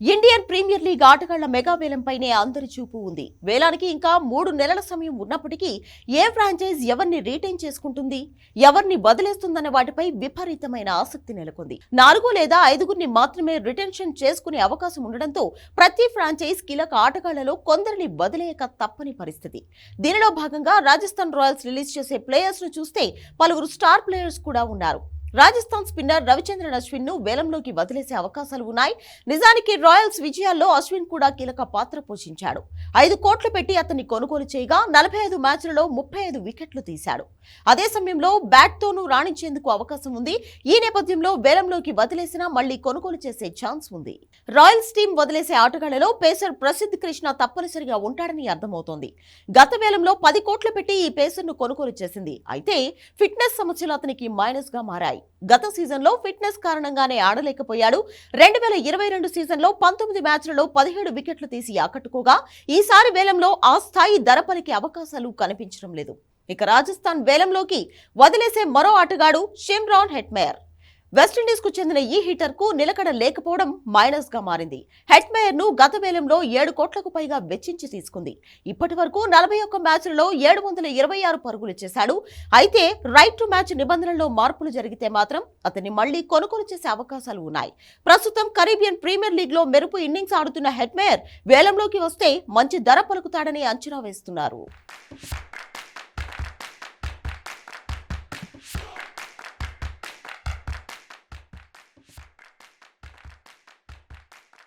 Indian premier league ఆటగాళ్ళ mega వేలంపైనే అందరి చూపు ఉంది. వేలానికి ఇంకా మూడు నెలల సమయం ఉన్నప్పటికీ ఏ ఫ్రాంచైజ్ ఎవరిని రీటైన్ చేసుకుంటుంది ఎవరిని వదిలేస్తుందనే వాటిపై విపరీతమైన ఆసక్తి నెలకొంది. నాలుగు లేదా ఐదుగురిని మాత్రమే రిటెన్షన్ చేసుకునే అవకాశం ఉండడంతో ప్రతి ఫ్రాంచైజ్ కీలక ఆటగాళ్ళలో కొందరిని వదిలేయక తప్పని పరిస్థితి. దీనిలో భాగంగా రాజస్థాన్ రాయల్స్ రిలీజ్ చేసే ప్లేయర్స్ను చూస్తే పలువురు స్టార్ ప్లేయర్స్ కూడా ఉన్నారు. రాజస్థాన్ స్పిన్నర్ రవిచంద్రన్ అశ్విన్ను వేలంలోకి వదిలేసే అవకాశాలు ఉన్నాయి. నిజానికి రాయల్స్ విజయాల్లో అశ్విన్ కూడా కీలక పాత్ర పోషించాడు. ఐదు కోట్లు పెట్టి అతన్ని కొనుగోలు చేయగా నలభై ఐదు మ్యాచ్లలో ముప్పై ఐదు వికెట్లు తీశాడు. అదే సమయంలో బ్యాట్ తోనూ రాణించేందుకు అవకాశం ఉంది. ఈ నేపథ్యంలో వేలంలోకి వదిలేసినా మళ్ళీ కొనుగోలు చేసే ఛాన్స్ ఉంది. రాయల్స్ టీం వదిలేసే ఆటగాళ్ళలో పేసర్ ప్రసిద్ధ్ కృష్ణ తప్పనిసరిగా ఉంటాడని అర్థమవుతోంది. గత వేలంలో పది కోట్లు పెట్టి ఈ పేసర్ను కొనుగోలు చేసింది. అయితే ఫిట్నెస్ సమస్యలు అతనికి మైనస్గా మారాయి. గత సీజన్లో ఫిట్నెస్ కారణంగానే ఆడలేకపోయాడు. రెండు వేల ఇరవై రెండు సీజన్లో పంతొమ్మిది మ్యాచ్లలో పదిహేడు వికెట్లు తీసి ఆకట్టుకోగా ఈసారి వేలంలో ఆ స్థాయి ధర పలికే అవకాశాలు కనిపించడం లేదు. ఇక రాజస్థాన్ వేలంలోకి వదిలేసే మరో ఆటగాడు షిమ్రాన్ హెట్మేయర్. వెస్టిండీస్కు చెందిన ఈ హీటర్కు నిలకడ లేకపోవడం మైనస్గా మారింది. హెట్మేయర్ను గత వేలంలో ఏడు కోట్లకు పైగా వెచ్చించి తీసుకుంది. ఇప్పటి వరకు నలభై ఒక్క మ్యాచ్లలో ఏడు వందల ఇరవై ఆరు పరుగులు చేశాడు. అయితే రైట్ టు మ్యాచ్ నిబంధనల్లో మార్పులు జరిగితే మాత్రం అతన్ని మళ్ళీ కొనుగోలు చేసే అవకాశాలు ఉన్నాయి. ప్రస్తుతం కరీబియన్ ప్రీమియర్ లీగ్లో మెరుపు ఇన్నింగ్స్ ఆడుతున్న హెట్మేయర్ వేలంలోకి వస్తే మంచి ధర పలుకుతాడని అంచనా వేస్తున్నారు.